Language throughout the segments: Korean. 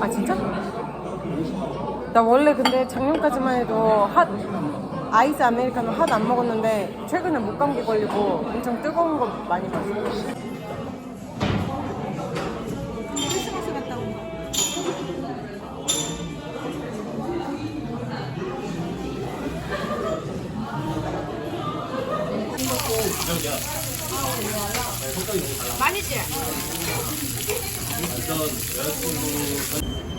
아 진짜? 나 원래 근데 작년까지만 해도 핫 아이스 아메리카노 핫안 먹었는데 최근에 목감기 걸리고 엄청 뜨거운 거 많이 마셨어. 크리스마스 갔다 온 거. 많이지? 이렇게 생겼구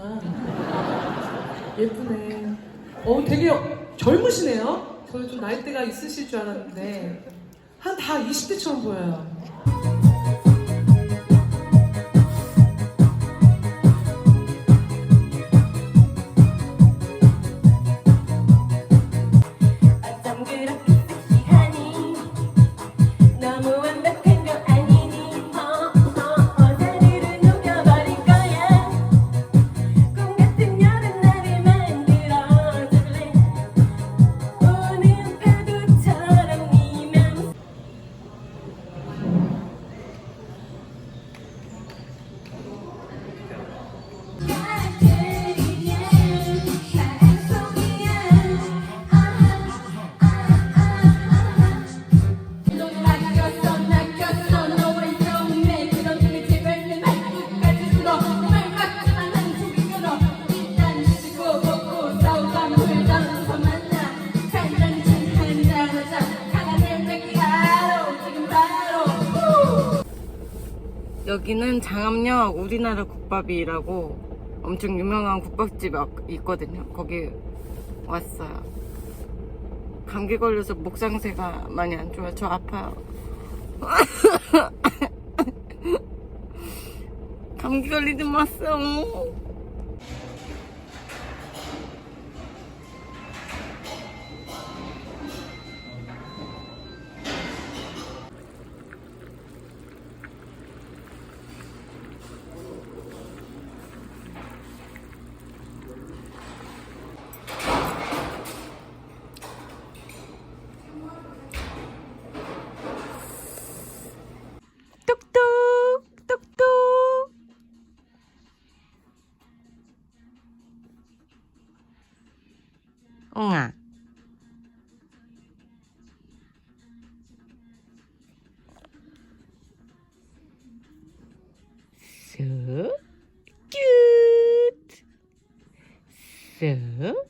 나. 예쁘네. 어, 되게 젊으시네요. 저는 좀 나이대가 있으실 줄 알았는데 한 다 20대처럼 보여요. 여기는 장암역 우리나라 국밥이라고 엄청 유명한 국밥집 앞- 있거든요. 거기 왔어요. 감기 걸려서 목 상태가 많이 안 좋아요. 저 아파요. 감기 걸리지 마세요. không ạ? So cute. So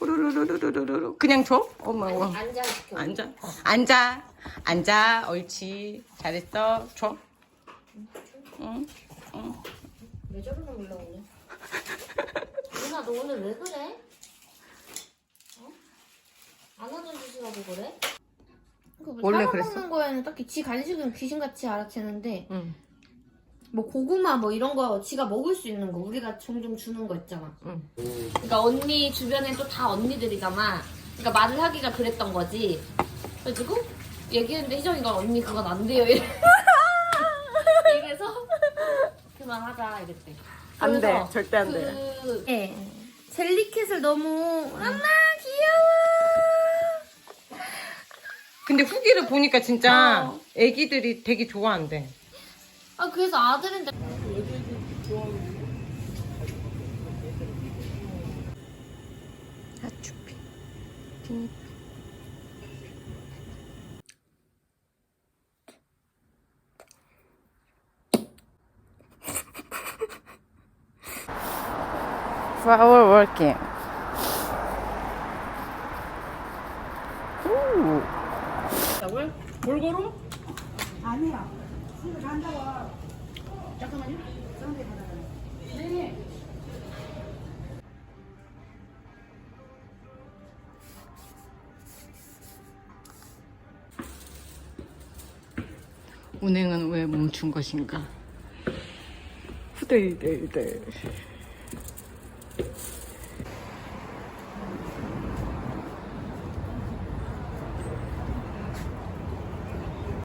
우르르르르르르 그냥 줘? 어머 어머 앉아. 앉아 앉아 앉아 옳지 잘했어 줘 응? 왜 저러는 올라오냐? 누나 너 오늘 왜 그래? 어? 안아줘주시라고 그래? 그뭐 원래 그랬어? 먹는 거에는 딱히 지 간식은 귀신같이 알아채는데 응. 뭐 고구마 뭐 이런 거 지가 먹을 수 있는 거 우리가 종종 주는 거 있잖아. 응. 그러니까 언니 주변에 또 다 언니들이잖아. 그러니까 말을 하기가 그랬던 거지. 그래가지고 얘기했는데 희정이가 언니 그건 안 돼요. 이래. 이래서 그만하자 이랬대. 안 돼, 그래서 절대 안 돼. 그 예. 젤리캣을 너무 엄마 귀여워. 근데 후기를 보니까 진짜 어. 애기들이 되게 좋아한대 아 그래서 아들은 하추피 빈 For our working. 골고루? 아니야. 잠깐만요. 운행은 왜 멈춘 것인가? 후들들들.